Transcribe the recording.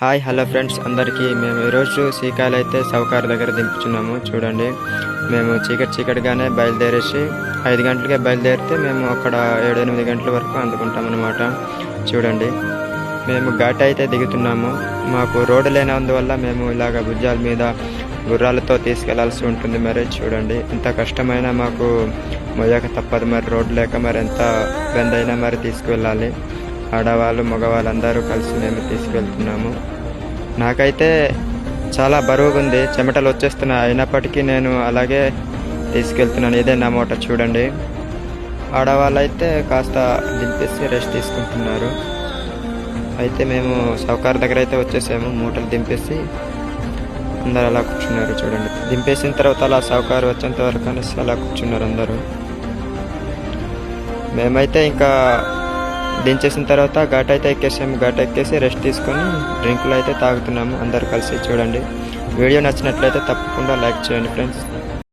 Hi hello friends. అందరికీ మేము ఈరోజు శ్రీకాయలు అయితే సౌకార్ దగ్గర దింపుచున్నాము. చూడండి. మేము చీకటి చీకటిగానే బయలుదేరేసి ఐదు గంటలకే బయలుదేరితే మేము అక్కడ ఏడు ఎనిమిది గంటల వరకు అందుకుంటాం అనమాట చూడండి. మేము ఘాట్ అయితే దిగుతున్నాము. మాకు రోడ్డు లేనందువల్ల మేము ఇలాగ భుజాల మీద గుర్రాలతో తీసుకెళ్ళాల్సి ఉంటుంది మరి. చూడండి. ఎంత కష్టమైనా మాకు మొయ్యాక తప్పదు మరి. రోడ్డు లేక మరి ఎంత బెందైనా అయినా మరి తీసుకువెళ్ళాలి. ఆడవాళ్ళు మగవాళ్ళు అందరూ కలిసి మేము తీసుకెళ్తున్నాము. నాకైతే చాలా బరువుగా ఉంది చెమటలు వచ్చేస్తున్నాయి అయినప్పటికీ నేను అలాగే తీసుకెళ్తున్నాను. ఇదే నా మూట చూడండి. ఆడవాళ్ళు అయితే కాస్త దింపేసి రెస్ట్ తీసుకుంటున్నారు. అయితే మేము సౌకార్ దగ్గర అయితే వచ్చేసాము. మూటలు దింపేసి అందరు అలా కూర్చున్నారు చూడండి. దింపేసిన తర్వాత అలా సౌకారు వచ్చేంత వరకు అనేసి అలా కూర్చున్నారు అందరూ. మేమైతే ఇంకా దించేసిన తర్వాత ఘాట్ అయితే ఎక్కేసాము ఘాట్ ఎక్కేసి రెస్ట్ తీసుకొని డ్రింకులు అయితే తాగుతున్నాము అందరు కలిసి చూడండి. వీడియో నచ్చినట్లయితే తప్పకుండా లైక్ చేయండి ఫ్రెండ్స్.